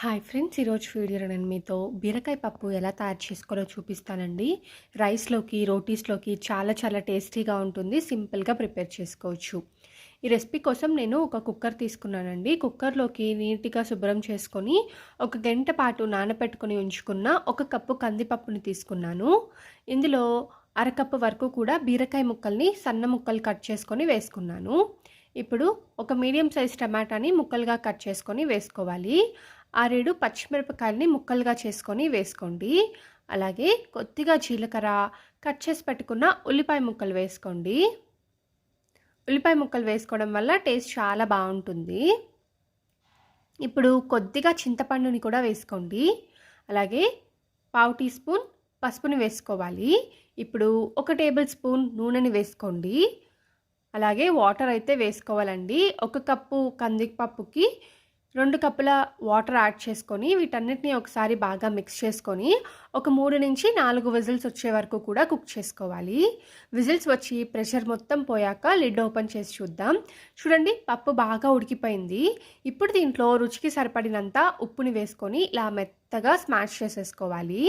Hi friends ఈరోజు వీడియోలో నేను మీతో బీరకాయ పప్పు ఎలా తయారు చేసుకోవాలో చూపిస్తానండి. రైస్లోకి రోటీస్లోకి చాలా చాలా టేస్టీగా ఉంటుంది. సింపుల్గా ప్రిపేర్ చేసుకోవచ్చు. ఈ రెసిపీ కోసం నేను ఒక కుక్కర్ తీసుకున్నానండి. కుక్కర్లోకి నీట్గా శుభ్రం చేసుకొని ఒక గంట పాటు నానబెట్టుకొని ఉంచుకున్న ఒక కప్పు కందిపప్పుని తీసుకున్నాను. ఇందులో అరకప్పు వరకు కూడా బీరకాయ ముక్కల్ని సన్న ముక్కలు కట్ చేసుకొని వేసుకున్నాను. ఇప్పుడు ఒక మీడియం సైజ్ టమాటాని ముక్కలుగా కట్ చేసుకొని వేసుకోవాలి. ఆరేడు పచ్చిమిరపకాయలని ముక్కలుగా చేసుకొని వేసుకోండి. అలాగే కొద్దిగా జీలకర్ర కట్ చేసి పెట్టుకున్న ఉల్లిపాయ ముక్కలు వేసుకోండి. ఉల్లిపాయ ముక్కలు వేసుకోవడం వల్ల టేస్ట్ చాలా బాగుంటుంది. ఇప్పుడు కొద్దిగా చింతపండుని కూడా వేసుకోండి. అలాగే పావు టీ స్పూన్ పసుపుని వేసుకోవాలి. ఇప్పుడు ఒక టేబుల్ స్పూన్ నూనెని వేసుకోండి. అలాగే వాటర్ అయితే వేసుకోవాలండి. ఒక కప్పు కందిపప్పుకి రెండు కప్పుల వాటర్ యాడ్ చేసుకొని వీటన్నిటిని ఒకసారి బాగా మిక్స్ చేసుకొని ఒక మూడు నుంచి నాలుగు విజిల్స్ వచ్చే వరకు కూడా కుక్ చేసుకోవాలి. విజిల్స్ వచ్చి ప్రెషర్ మొత్తం పోయాక లిడ్ ఓపెన్ చేసి చూద్దాం. చూడండి పప్పు బాగా ఉడికిపోయింది. ఇప్పుడు దీంట్లో రుచికి సరిపడినంత ఉప్పుని వేసుకొని ఇలా మెత్తగా స్మాష్ చేసేసుకోవాలి.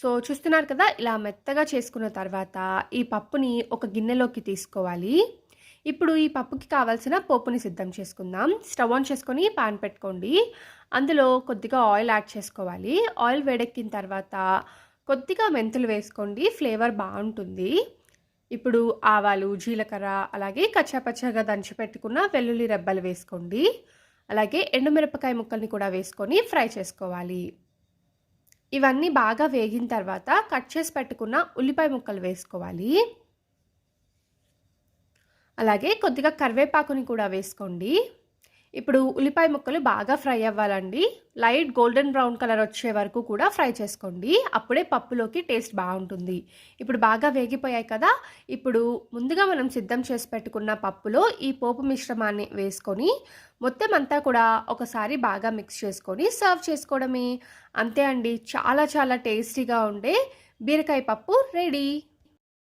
సో చూస్తున్నారు కదా ఇలా మెత్తగా చేసుకున్న తర్వాత ఈ పప్పుని ఒక గిన్నెలోకి తీసుకోవాలి. ఇప్పుడు ఈ పప్పుకి కావాల్సిన పోపుని సిద్ధం చేసుకుందాం. స్టవ్ ఆన్ చేసుకొని పాన్ పెట్టుకోండి. అందులో కొద్దిగా ఆయిల్ యాడ్ చేసుకోవాలి. ఆయిల్ వేడెక్కిన తర్వాత కొద్దిగా మెంతులు వేసుకోండి. ఫ్లేవర్ బాగుంటుంది. ఇప్పుడు ఆవాలు జీలకర్ర అలాగే కచ్చాపచ్చాగా దంచి పెట్టుకున్న వెల్లుల్లి రెబ్బలు వేసుకోండి. అలాగే ఎండుమిరపకాయ ముక్కల్ని కూడా వేసుకొని ఫ్రై చేసుకోవాలి. ఇవన్నీ బాగా వేగిన తర్వాత కట్ చేసి పెట్టుకున్న ఉల్లిపాయ ముక్కలు వేసుకోవాలి. అలాగే కొద్దిగా కరివేపాకుని కూడా వేసుకోండి. ఇప్పుడు ఉల్లిపాయ ముక్కలు బాగా ఫ్రై అవ్వాలండి. లైట్ గోల్డెన్ బ్రౌన్ కలర్ వచ్చే వరకు కూడా ఫ్రై చేసుకోండి. అప్పుడే పప్పులోకి టేస్ట్ బాగుంటుంది. ఇప్పుడు బాగా వేగిపోయాయి కదా. ఇప్పుడు ముందుగా మనం సిద్ధం చేసి పెట్టుకున్న పప్పులో ఈ పోపు మిశ్రమాన్ని వేసుకొని మొత్తం అంతా కూడా ఒకసారి బాగా మిక్స్ చేసుకొని సర్వ్ చేసుకోవడమే. అంతే అండి. చాలా చాలా టేస్టీగా ఉండే బీరకాయ పప్పు రెడీ.